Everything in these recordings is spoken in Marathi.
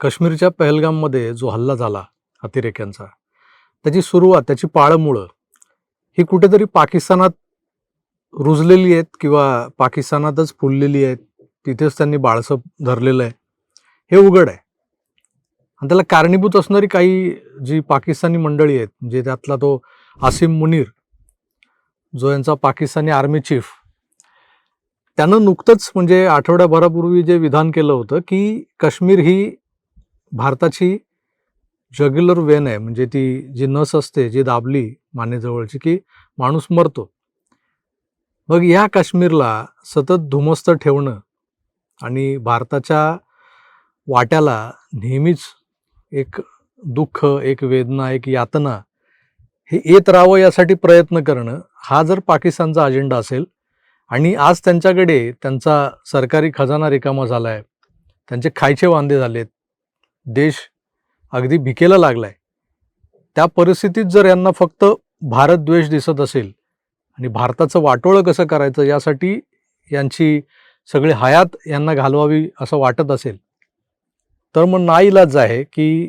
काश्मीरच्या पहलगाममध्ये जो हल्ला झाला अतिरेक्यांचा त्याची सुरुवात त्याची पाळंमुळं ही कुठेतरी पाकिस्तानात रुजलेली आहेत किंवा पाकिस्तानातच फुललेली आहेत तिथेच त्यांनी बाळसं धरलेलं आहे हे उघड आहे. आणि त्याला कारणीभूत असणारी काही जी पाकिस्तानी मंडळी आहेत म्हणजे त्यातला तो आसिम मुनीर जो यांचा पाकिस्तानी आर्मी चीफ त्यानं नुकतंच म्हणजे आठवड्याभरापूर्वी जे विधान केलं होतं की काश्मीर ही भारताची जग्युलर वेन आहे म्हणजे ती जी नस असते जी दाबली मानेजवळची की माणूस मरतो. मग या काश्मीरला सतत धुमस्त ठेवणं आणि भारताच्या वाट्याला नेहमीच एक दुःख एक वेदना एक यातना हे येत राहावं यासाठी प्रयत्न करणं हा जर पाकिस्तानचा अजेंडा असेल आणि आज त्यांच्याकडे त्यांचा सरकारी खजाना रिकामा झाला आहे त्यांचे खायचे वांदे झालेत देश अगदी भिकेला लागलाय. त्या परिस्थितीत जर यांना फक्त भारत द्वेष दिसत असेल आणि भारताचं वाटोळं कसं करायचं यासाठी यांची सगळी हयात यांना घालवावी असं वाटत असेल तर मग नाईलाज आहे की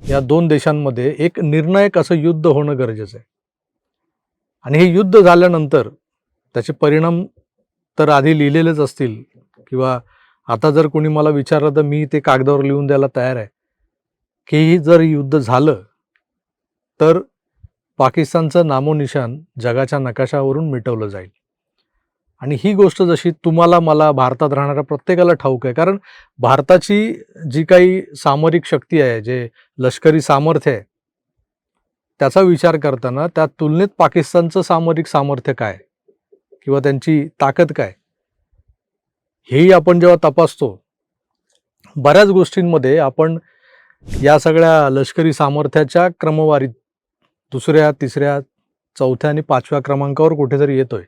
या दोन देशांमध्ये एक निर्णायक असं युद्ध होणं गरजेचं आहे. आणि हे युद्ध झाल्यानंतर त्याचे परिणाम तर आधी लिहिलेलेच असतील किंवा आता जर कोणी मला विचारलं तर मी ते कागदावर लिहून द्यायला तयार आहे. की जर युद्ध झालं तर पाकिस्तानचं नामोनिशान जगाच्या नकाशावरून मिटवलं जाईल. आणि ही गोष्ट जशी तुम्हाला मला भारतात राहणाऱ्या प्रत्येकाला ठाऊक आहे कारण भारताची जी काही सामरिक शक्ती आहे जे लष्करी सामर्थ्य आहे त्याचा विचार करताना त्या तुलनेत पाकिस्तानचं सामरिक सामर्थ्य काय? किंवा त्यांची ताकद काय? हेही आपण जेव्हा तपासतो बऱ्याच गोष्टींमध्ये आपण या सगळ्या लष्करी सामर्थ्याच्या क्रमवारीत दुसऱ्या तिसऱ्या चौथ्या आणि पाचव्या क्रमांकावर कुठेतरी येतोय.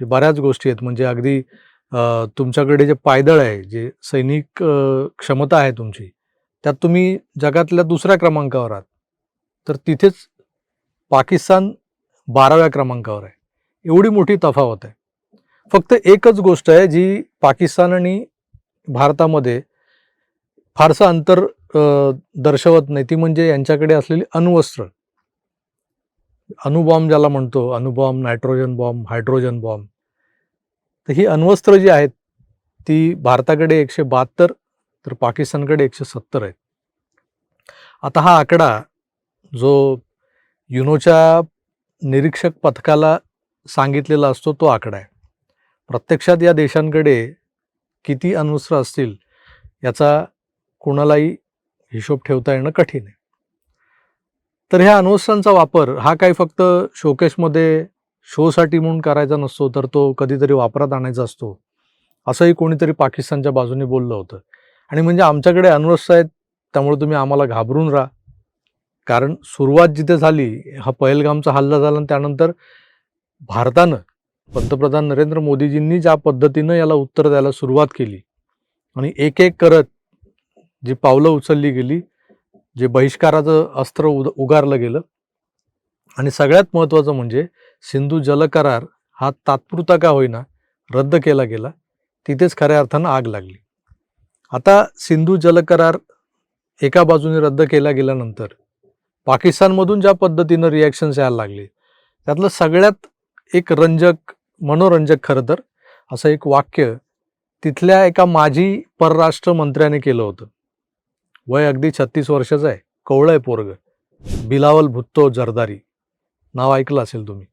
आहे बऱ्याच गोष्टी आहेत. म्हणजे अगदी तुमच्याकडे जे पायदळ आहे जे सैनिक क्षमता आहे तुमची त्यात तुम्ही जगातल्या दुसऱ्या क्रमांकावर आहात. तर तिथेच पाकिस्तान बाराव्या क्रमांकावर आहे. एवढी मोठी तफावत आहे. फक्त एकच गोष्ट आहे जी पाकिस्तान आणि भारतामध्ये फारसं अंतर दर्शवत नाही. ती म्हणजे यांच्याकडे असलेली अणुवस्त्र. अणुबॉम्ब ज्याला म्हणतो अणुबॉम्ब नायट्रोजन बॉम्ब हायड्रोजन बॉम्ब. तर ही अण्वस्त्र जी आहेत ती भारताकडे एकशे बहात्तर तर पाकिस्तानकडे एकशे सत्तर आहेत. आता हा आकडा जो युनोच्या निरीक्षक पथकाला सांगितलेला असतो तो आकडा आहे. प्रत्यक्षात या देशांकडे किती अण्वस्त्र असतील याचा कुणालाही हिशोब ठेवता येणं कठीण आहे. तर ह्या अण्वस्त्रांचा वापर हा काही फक्त शोकेशमध्ये शोसाठी म्हणून करायचा नसतो तर तो कधीतरी वापरात आणायचा असतो असंही कोणीतरी पाकिस्तानच्या बाजूने बोललं होतं. आणि म्हणजे आमच्याकडे अण्वस्त्र आहेत त्यामुळे तुम्ही आम्हाला घाबरून राहा. कारण सुरुवात जिथे झाली हा पहलगामचा हल्ला झाला आणि त्यानंतर भारतानं पंतप्रधान नरेंद्र मोदीजींनी ज्या पद्धतीनं याला उत्तर द्यायला सुरुवात केली आणि एक एक करत जी पावलं उचलली गेली जे बहिष्काराचं अस्त्र उद उगारलं गेलं आणि सगळ्यात महत्त्वाचं म्हणजे सिंधू जल करार हा तात्पुरता का होईना रद्द केला गेला तिथेच खऱ्या अर्थानं आग लागली. आता सिंधू जल करार एका बाजूने रद्द केला गेल्यानंतर पाकिस्तानमधून ज्या पद्धतीनं रिॲक्शन्स यायला लागले त्यातलं सगळ्यात एक रंजक मनोरंजक खरं तर. असं एक वाक्य तिथल्या एका माजी परराष्ट्र मंत्र्याने केलं होतं. वय अगदी छत्तीस वर्षाचं आहे. कवळं आहे पोरग. बिलावल भुत्तो जरदारी. नाव ऐकलं असेल तुम्ही.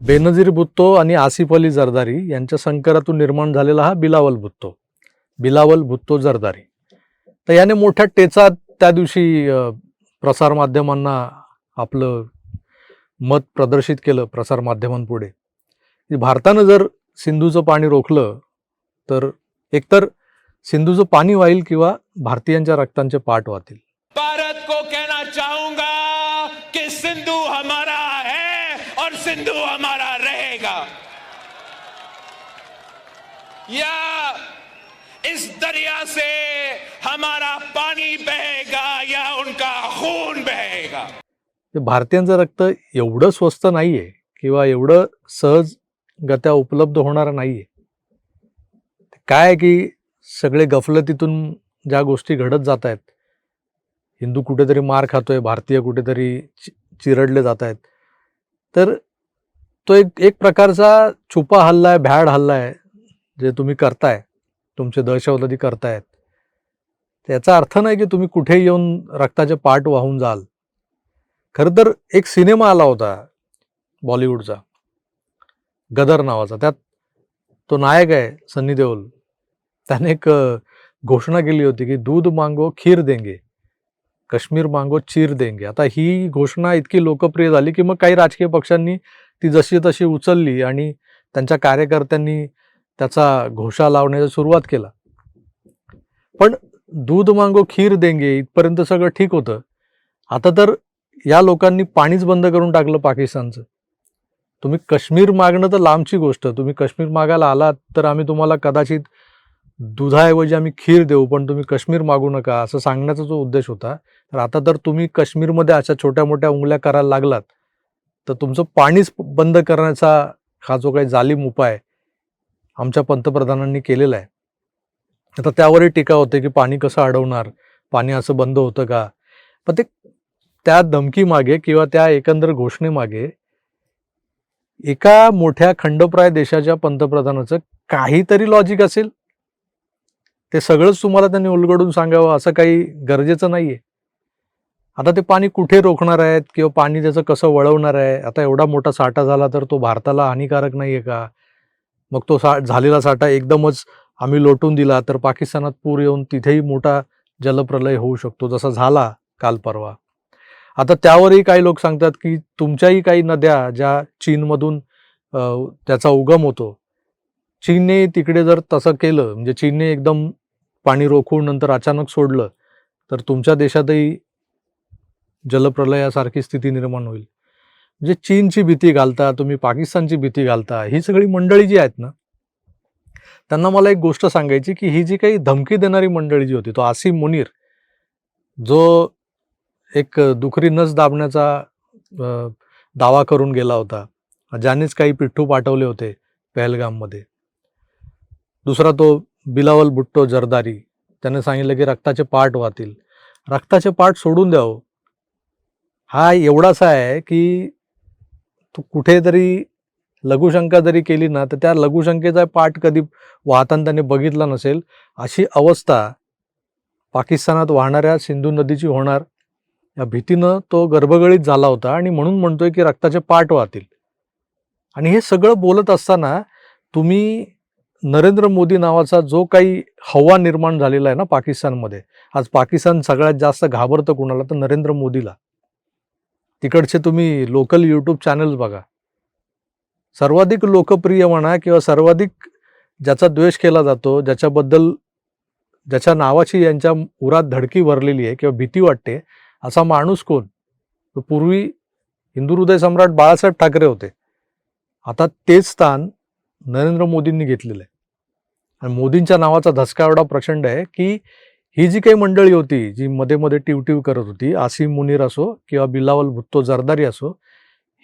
बेनजीर भुत्तो आणि आसिफ अली जरदारी यांच्या संकरातून निर्माण झालेला हा बिलावल भुत्तो बिलावल भुत्तो जरदारी. तर याने मोठ्या टेचात त्या दिवशी प्रसारमाध्यमांना आपलं मत प्रदर्शित केलं प्रसारमाध्यमांपुढे. भारतानं जर सिंधूचं पाणी रोखलं तर एकतर सिंधूचं पाणी वाईल किंवा भारतीयांच्या रक्तांचे पाठ वाहतील. भारत को कहना चाहूंगा कि सिंधु हमारा है और सिंधु हमारा रहेगा। या इस दरिया से हमारा पानी बहेगा या उनका खून बहेगा। भारतीयांचं रक्त एवढं स्वस्त नाहीये किंवा एवढं सहज गत्या उपलब्ध होणारं नाहीये. काय आहे की सगळे गफलतीतून ज्या गोष्टी घडत जात आहेत हिंदू कुठेतरी मार खातोय भारतीय कुठेतरी चि- चिरडले जात आहेत. तर तो एक एक प्रकारचा छुपा हल्ला आहे भ्याड हल्ला आहे जे तुम्ही करताय तुमचे दहशतवादी करतायत. त्याचा अर्थ नाही की तुम्ही कुठे येऊन रक्ताचे पाठ वाहून जाल. खरं तर एक सिनेमा आला होता बॉलिवूडचा. गदर नावाचा. त्यात तो नायक आहे सन्नी देओल. त्याने एक घोषणा केली होती की दूध मांगो खीर देंगे. काश्मीर मांगो चीर देंगे. आता ही घोषणा इतकी लोकप्रिय झाली की मग काही राजकीय पक्षांनी ती जशी तशी उचलली आणि त्यांच्या कार्यकर्त्यांनी त्याचा घोषा लावण्याची सुरुवात केला. पण दूध मांगो खीर देंगे इथपर्यंत सगळं ठीक होतं. आता तर या लोकांनी पाणीच बंद करून टाकलं पाकिस्तानचं. तुम्ही काश्मीर मागणं तर लांबची गोष्ट. तुम्ही काश्मीर मागायला आलात तर आम्ही तुम्हाला कदाचित दुधाऐवजी आम्ही खीर देऊ पण तुम्ही काश्मीर मागू नका असं सांगण्याचा जो उद्देश होता. तर आता तर तुम्ही काश्मीरमध्ये अशा छोट्या मोठ्या उंगल्या करायला लागलात तर तुमचं पाणीच बंद करण्याचा हा जो काही जालिम उपाय आमच्या पंतप्रधानांनी केलेला आहे. आता त्यावरही टीका होते की पाणी कसं अडवणार पाणी असं बंद होतं का? पण ते त्या धमकीमागे किंवा त्या एकंदर घोषणेमागे एका मोठ्या खंडप्राय देशाच्या पंतप्रधानाचं काहीतरी लॉजिक असेल? ते सगळंच तुम्हाला त्यांनी उलगडून सांगावं असं काही गरजेचं नाहीये. आता ते पाणी कुठे रोखणार आहेत किंवा पाणी त्याचं कसं वळवणार आहे? आता एवढा मोठा साठा झाला तर तो भारताला हानिकारक नाहीये का? मग तो सा झालेला साठा एकदमच आम्ही लोटून दिला तर पाकिस्तानात पूर येऊन तिथेही मोठा जलप्रलय होऊ शकतो जसा झाला काल परवा. आता त्यावरही काही लोक सांगतात की तुमच्याही काही नद्या ज्या चीनमधून त्याचा उगम होतो चीनने तिकडे जर तसं केलं म्हणजे चीनने एकदम पाणी रोखून नंतर अचानक सोडलं तर तुमच्या देशातही जलप्रलयासारखी स्थिती निर्माण होईल. म्हणजे चीनची भीती घालता तुम्ही पाकिस्तानची भीती घालता ही सगळी मंडळी जी आहेत ना त्यांना मला एक गोष्ट सांगायची की ही जी काही धमकी देणारी मंडळी जी होती तो आसिम मुनीर जो एक दुखरी नस दाबण्याचा दावा करून गेला होता. ज्यानेच काही पिठ्ठू पाठवले होते पहलगाममध्ये. दुसरा तो बिलावल भुट्टो जरदारी. त्याने सांगितलं की रक्ताचे पाठ वाहतील. रक्ताचे पाठ सोडून द्यावं हो. हा एवढासा आहे की तू कुठेतरी लघुशंका जरी केली ना तर त्या लघुशंकेचा पाठ कधी वाहताना त्याने बघितला नसेल. अशी अवस्था पाकिस्तानात वाहणाऱ्या सिंधू नदीची होणार. या भीतीनं तो गर्भगळीत झाला होता आणि म्हणून म्हणतोय की रक्ताचे पाठ वाहतील. आणि हे सगळं बोलत असताना तुम्ही नरेंद्र मोदी नावाचा जो काही हवा निर्माण झालेला आहे ना पाकिस्तानमध्ये आज पाकिस्तान सगळ्यात जास्त घाबरतं कुणाला? तर नरेंद्र मोदीला. तिकडचे तुम्ही लोकल यूट्यूब चॅनल्स बघा. सर्वाधिक लोकप्रिय म्हणा किंवा सर्वाधिक ज्याचा द्वेष केला जातो ज्याच्याबद्दल ज्याच्या नावाची यांच्या उरात धडकी भरलेली आहे किंवा भीती वाटते असा माणूस कोण? तो पूर्वी हिंदू हृदय सम्राट बाळासाहेब ठाकरे होते. आता तेच स्थान नरेंद्र मोदींनी घेतलेलं आहे. आणि मोदींच्या नावाचा धसका एवढा प्रचंड आहे की ही जी काही मंडळी होती जी मध्ये मध्ये टिवटिव करत होती आसिम मुनीर असो किंवा बिलावल भुत्तो जरदारी असो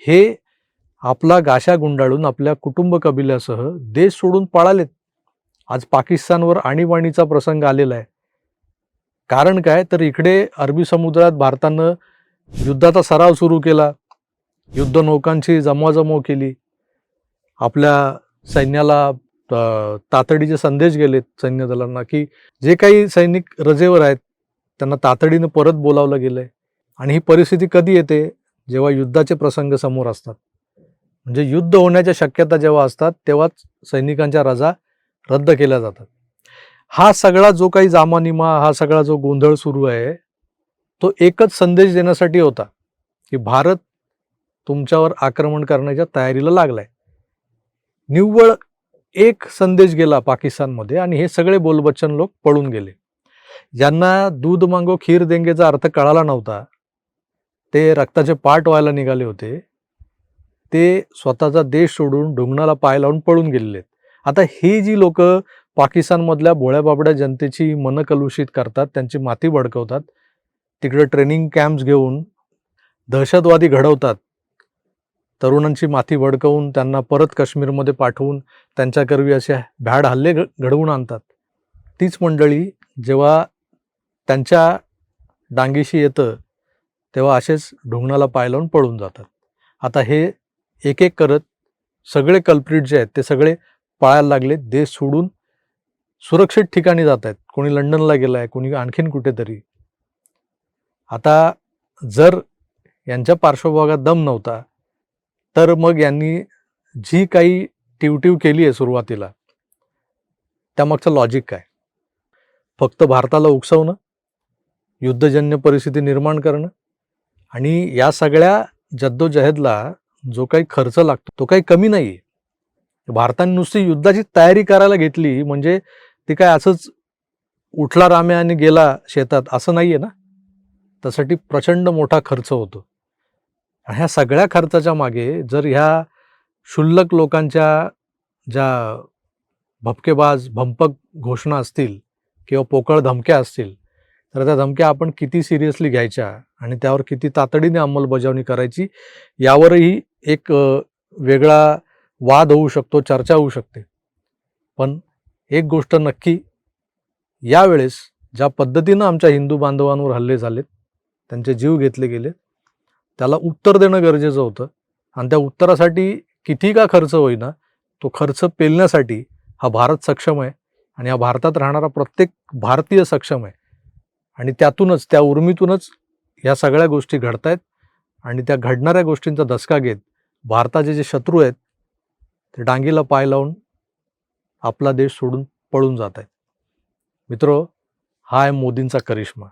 हे आपला गाशा गुंडाळून आपल्या कुटुंब कबिल्यासह देश सोडून पळालेत. आज पाकिस्तानवर आणीबाणीचा प्रसंग आलेला आहे. कारण काय? तर इकडे अरबी समुद्रात भारतानं युद्धाचा सराव सुरू केला. युद्ध नौकांची जमवाजमव केली. आपल्या सैन्याला तातडीचे संदेश गेलेत सैन्य दलांना की जे काही सैनिक रजेवर आहेत त्यांना तातडीनं परत बोलावलं गेलं आहे आणि ही परिस्थिती कधी येते? जेव्हा युद्धाचे प्रसंग समोर असतात. म्हणजे युद्ध होण्याच्या शक्यता जेव्हा असतात तेव्हाच सैनिकांच्या रजा रद्द केल्या जातात. हा सगळा जो काही जामानिमा हा सगळा जो गोंधळ सुरू आहे तो एकच संदेश देण्यासाठी होता की भारत तुमच्यावर आक्रमण करण्याच्या तयारीला लागलाय. निव्वळ एक संदेश गेला पाकिस्तानमध्ये आणि हे सगळे बोलबच्चन लोक पळून गेले. ज्यांना दूध मांगो खीर देंगेचा अर्थ कळाला नव्हता ते रक्ताचे पाठ व्हायला निघाले होते. ते स्वतःचा देश सोडून ढुंगणाला पाय लावून पळून गेलेले. आहेत आता ही जी लोक पाकिस्तानमधल्या भोळ्या बाबड्या जनतेची मनं कलुषित करतात त्यांची माती भडकवतात. तिकडे ट्रेनिंग कॅम्प्स घेऊन दहशतवादी घडवतात. तरुणांची माती भडकवून त्यांना परत काश्मीरमध्ये पाठवून त्यांच्याकरवी असे भ्याड हल्ले घ- घडवून आणतात. तीच मंडळी जेव्हा त्यांच्या डांगीशी येतं तेव्हा असेच ढुंगणाला पाय लावून पळून जातात. आता हे एक एक करत सगळे कल्प्रिट जे आहेत ते सगळे पाळायला लागले देश सोडून सुरक्षित ठिकाणी जात आहेत. कोणी लंडनला गेलं आहे कोणी आणखीन कुठेतरी. आता जर यांच्या पार्श्वभागात दम नव्हता तर मग यांनी जी काही टिवटिव केली आहे सुरुवातीला त्यामागचं लॉजिक काय? फक्त भारताला उकसवणं युद्धजन्य परिस्थिती निर्माण करणं आणि या सगळ्या जद्दोजहदला जो काही खर्च लागतो तो काही कमी नाही आहे भारताने नुसती युद्धाची तयारी करायला घेतली म्हणजे ती काय असंच उठला राम्या आणि गेला शेतात असं नाही आहे ना? त्यासाठी प्रचंड मोठा खर्च होतो. आणि ह्या सगळ्या खर्चाच्या मागे जर ह्या क्षुल्लक लोकांच्या ज्या भपकेबाज भंपक घोषणा असतील किंवा पोकळ धमक्या असतील तर त्या धमक्या आपण किती सिरियसली घ्यायच्या आणि त्यावर किती तातडीने अंमलबजावणी करायची यावरही एक वेगळा वाद होऊ शकतो चर्चा होऊ शकते. पण एक गोष्ट नक्की यावेळेस ज्या पद्धतीनं आमच्या हिंदू बांधवांवर हल्ले झालेत त्यांचे जीव घेतले गेले त्याला उत्तर देणं गरजेचं होतं. आणि त्या उत्तरासाठी किती का खर्च होईना तो खर्च पेलण्यासाठी हा भारत सक्षम आहे. आणि या भारतात राहणारा प्रत्येक भारतीय सक्षम आहे. आणि त्यातूनच त्या उर्मीतूनच ह्या सगळ्या गोष्टी घडत आहेत आणि त्या घडणाऱ्या गोष्टींचा धसका घेत भारताचे जे शत्रू आहेत ते डांगीला पाय लावून आपला देश सोडून पळून जात आहेत. मित्र हा आहे मोदींचा करिश्मा.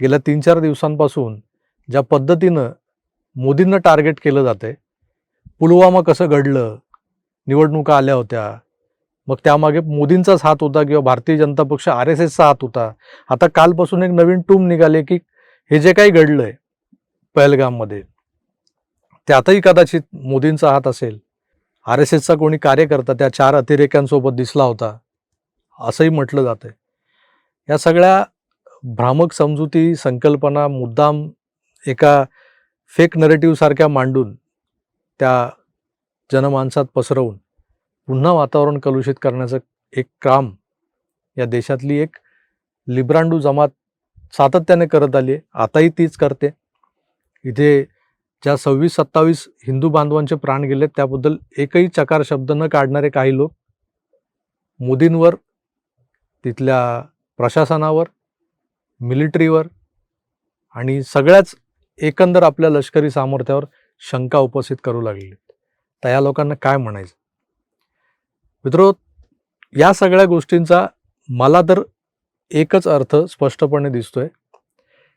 गेल्या तीन चार दिवसांपासून ज्या पद्धतीनं मोदींना टार्गेट केलं जातंय पुलवामा कसं घडलं निवडणुका आल्या होत्या मग त्यामागे मोदींचाच हात होता किंवा भारतीय जनता पक्ष आर एस एसचा हात होता. आता कालपासून एक नवीन टूम निघाले की हे जे काही घडलंय पहलगाममध्ये त्यातही कदाचित मोदींचा हात असेल. आर एस एसचा कोणी कार्यकर्ता त्या चार अतिरेक्यांसोबत दिसला होता असंही म्हटलं जातंय. या सगळ्या भ्रामक समजुती संकल्पना मुद्दाम एका फेक नरेटिव्हसारख्या मांडून त्या जनमानसात पसरवून पुन्हा वातावरण कलुषित करण्याचं एक काम या देशातली एक लिब्रांडू जमात सातत्याने करत आली आहे आताही तीच करते. इथे ज्या सव्वीस सत्तावीस हिंदू बांधवांचे प्राण गेलेत त्याबद्दल एकही चकार शब्द न काढणारे काही लोक मोदींवर तिथल्या प्रशासनावर मिलिटरीवर आणि सगळ्याच एकंदर आपल्या लष्करी सामर्थ्यावर शंका उपस्थित करू लागले तर या लोकांना काय म्हणायचं? मित्रो या सगळ्या गोष्टींचा मला तर एकच अर्थ स्पष्टपणे दिसतोय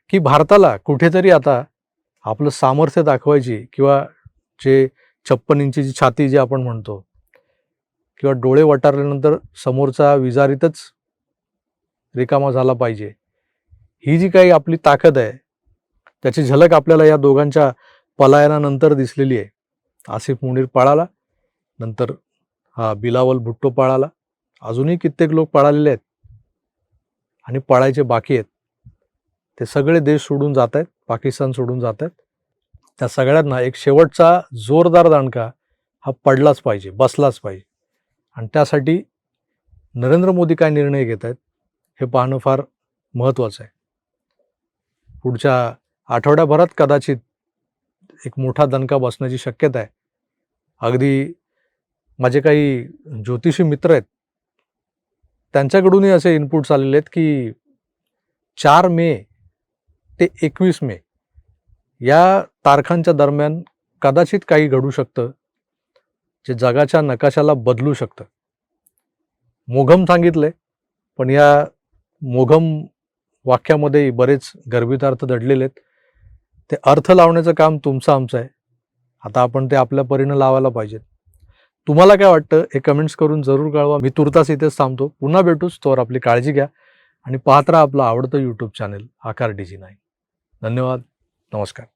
की भारताला कुठेतरी आता आपलं सामर्थ्य दाखवायची किंवा जे छप्पन इंचीची छाती जी आपण म्हणतो किंवा डोळे वटारल्यानंतर समोरचा विजारीतच रिकामा झाला पाहिजे. ही जी काही आपली ताकद आहे त्याची झलक आपल्याला या दोघांच्या पलायनानंतर दिसलेली आहे. आसिफ मुनीर पळाला नंतर हा बिलावल भुट्टो पळाला. अजूनही कित्येक लोक पळालेले आहेत आणि पळायचे बाकी आहेत. ते सगळे देश सोडून जात आहेत. पाकिस्तान सोडून जात आहेत त्या सगळ्यांना एक शेवटचा जोरदार दांडका हा पडलाच पाहिजे बसलाच पाहिजे. आणि त्यासाठी नरेंद्र मोदी काय निर्णय घेत आहेत हे पाहणं फार महत्त्वाचं आहे. पुढच्या आठवड्याभरात कदाचित एक मोठा दणका बसण्याची शक्यता आहे. अगदी माझे काही ज्योतिषी मित्र आहेत. त्यांच्याकडूनही असे इनपुट्स आलेले आहेत की चार मे ते एकवीस मे. या तारखांच्या दरम्यान कदाचित काही घडू शकतं जे जगाच्या नकाशाला बदलू शकतं. मोघम सांगितलंय पण या मोघम वाक्यामध्ये बरेच गर्भितार्थ दडलेले आहेत. ते अर्थ लावण्याचं काम तुमचं आमचं आहे. आता आपण ते आपल्या परीनं लावायला पाहिजेत तुम्हाला काय वाटतं हे कमेंट्स करून जरूर कळवा. मी तुर्तास इथेच थांबतो. पुन्हा भेटूच तोवर आपली काळजी घ्या. आणि पाहत राहा आपलं आवडतं यूट्यूब चॅनेल आकार डीजी नाही धन्यवाद. नमस्कार.